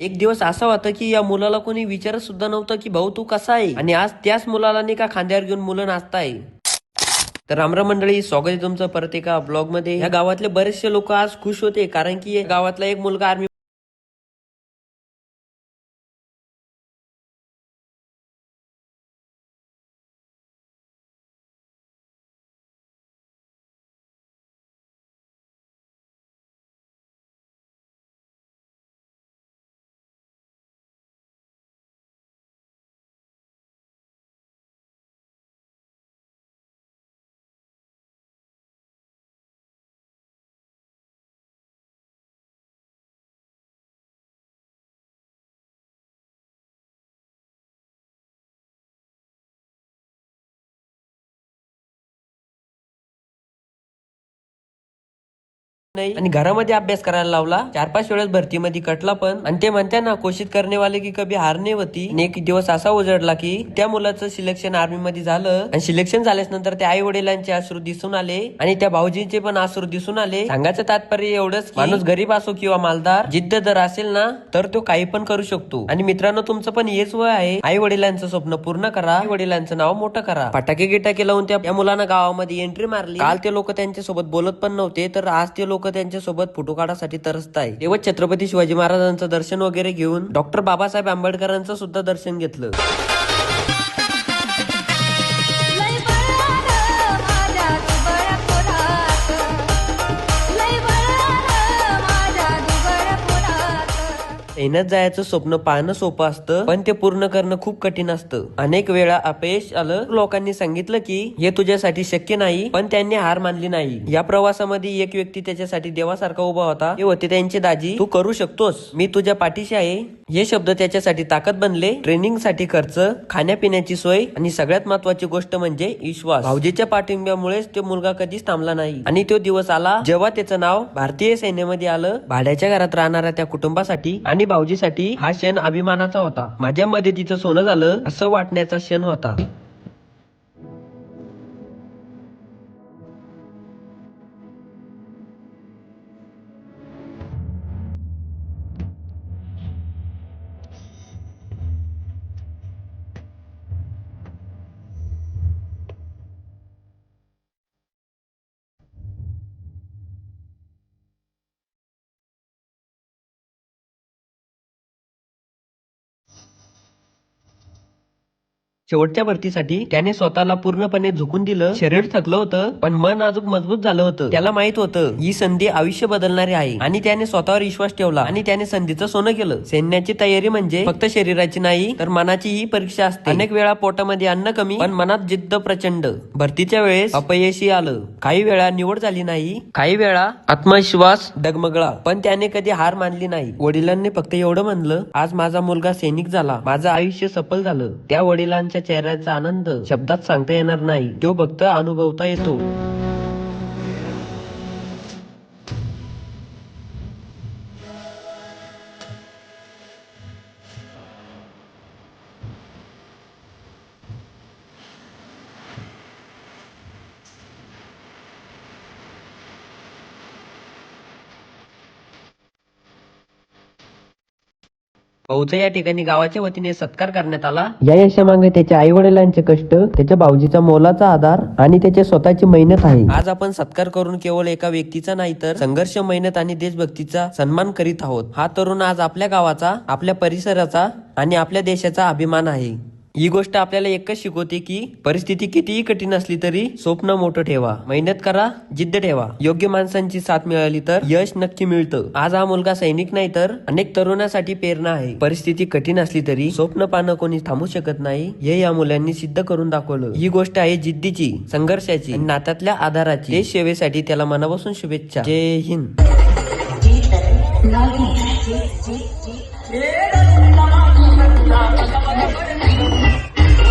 एक दिवस असा होता की या मुलाला कोणी विचारत सुद्धा नव्हतं की भाऊ तू कसा आहे? आणि आज त्याच मुलाला नाही का खांद्यावर घेऊन मुलं नाचताय. तर रामराम मंडळी स्वागत आहे तुमचं परत एका ब्लॉगमध्ये. या गावातले बरेचसे लोक आज खुश होते कारण की गावातला एक मुलगा आर्मी नाही. आणि घरामध्ये अभ्यास करायला लावला. चार पाच वेळेस भरतीमध्ये कटला पण. आणि ते म्हणते ना कोशिश करणे वाले की कभी हारणे होती. आणि एक दिवस असा उजडला की त्या मुलाचं सिलेक्शन आर्मी मध्ये झालं. आणि सिलेक्शन झाल्यास नंतर त्या आई वडिलांचे आश्रू दिसून आले. आणि त्या भाऊजींचे पण आश्रू दिसून आले. सांगायचं तात्पर्य एवढंच माणूस गरीब असो किंवा मालदार जिद्द जर असेल ना तर तो काही पण करू शकतो. आणि मित्रांनो तुमचं पण हेच वय आहे. आई वडिलांचं स्वप्न पूर्ण करा. आई वडिलांचं नाव मोठं करा. फटाके गिटाके लावून त्या त्या मुलांना गावामध्ये एंट्री मारली. काल ते लोक त्यांच्यासोबत बोलत पण नव्हते. तर आज ते लोक त्यांच्यासोबत फोटो काढासाठी आहे तेव्हा छत्रपती शिवाजी महाराजांचं दर्शन वगैरे घेऊन डॉक्टर बाबासाहेब आंबेडकरांचं सुद्धा दर्शन घेतलं. सैन्यात जायचं स्वप्न पाहणं सोपं असतं पण ते पूर्ण करणं खूप कठीण असतं. अनेक वेळा अपयश आलं लोकांनी सांगितलं की हे तुझ्यासाठी शक्य नाही पण त्यांनी हार मानली नाही. या प्रवासामध्ये एक व्यक्ती त्याच्यासाठी देवासारखा उभा होता. ते होते त्यांचे दाजी. तू करू शकतोस. मी तुझ्या पाठीशी आहे. हे शब्द त्याच्यासाठी ताकद बनले. ट्रेनिंगसाठी खर्च खाण्यापिण्याची सोय आणि सगळ्यात महत्वाची गोष्ट म्हणजे विश्वास. भाऊजीच्या पाठिंब्यामुळेच तो मुलगा कधीच थांबला नाही. आणि तो दिवस आला जेव्हा त्याचं नाव भारतीय सैन्यामध्ये आलं. भाड्याच्या घरात राहणाऱ्या त्या कुटुंबासाठी आणि भाऊजीसाठी हा क्षण अभिमानाचा होता. माझ्या मदतीचं सोनं झालं असं वाटण्याचा क्षण होता. शेवटच्या भरतीसाठी त्याने स्वतःला पूर्णपणे झुकून दिलं शरीर थकलं होतं पण मन अजून मजबूत झालं होतं. त्याला माहीत होतं ही संधी आयुष्य बदलणारी आहे. आणि त्याने स्वतःवर विश्वास ठेवला आणि त्याने संधीचं सोनं केलं. सैन्याची तयारी म्हणजे फक्त शरीराची नाही तर मनाची ही परीक्षा असते. अनेक वेळा पोटामध्ये अन्न कमी पण मनात जिद्द प्रचंड. भरतीच्या वेळेस अपयशी आलं. काही वेळा निवड झाली नाही काही वेळा आत्मविश्वास डगमगळा पण त्याने कधी हार मानली नाही. वडिलांनी फक्त एवढं म्हणलं आज माझा मुलगा सैनिक झाला. माझं आयुष्य सफल झालं. त्या वडिलांच्या चेहऱ्याचा आनंद शब्दात सांगता येणार नाही. तो फक्त अनुभवता येतो. भाऊचा या ठिकाणी गावाच्या वतीने सत्कार करण्यात आला. या यशामागे त्याच्या आई वडिलांचे कष्ट त्याच्या भाऊजीचा मोलाचा आधार आणि त्याची स्वतःची मेहनत आहे. आज आपण सत्कार करून केवळ एका व्यक्तीचा नाही तर संघर्ष मेहनत आणि देशभक्तीचा सन्मान करीत आहोत. हा तरुण आज आपल्या गावाचा आपल्या परिसराचा आणि आपल्या देशाचा अभिमान आहे. ही गोष्ट आपल्याला एकच शिकवते की परिस्थिती कितीही कठीण असली तरी स्वप्न मोठं ठेवा. मेहनत करा जिद्द ठेवा. योग्य माणसांची साथ मिळाली तर यश नक्की मिळतं. आज हा मुलगा सैनिक नाही तर अनेक तरुणासाठी प्रेरणा आहे. परिस्थिती कठीण असली तरी स्वप्न पाहणं कोणी थांबू शकत नाही. हे या मुलांनी सिद्ध करून दाखवलं. ही गोष्ट आहे जिद्दीची संघर्षाची नात्यातल्या आधाराची. देश सेवेसाठी त्याला मनापासून शुभेच्छा. जय हिंद. Thank you.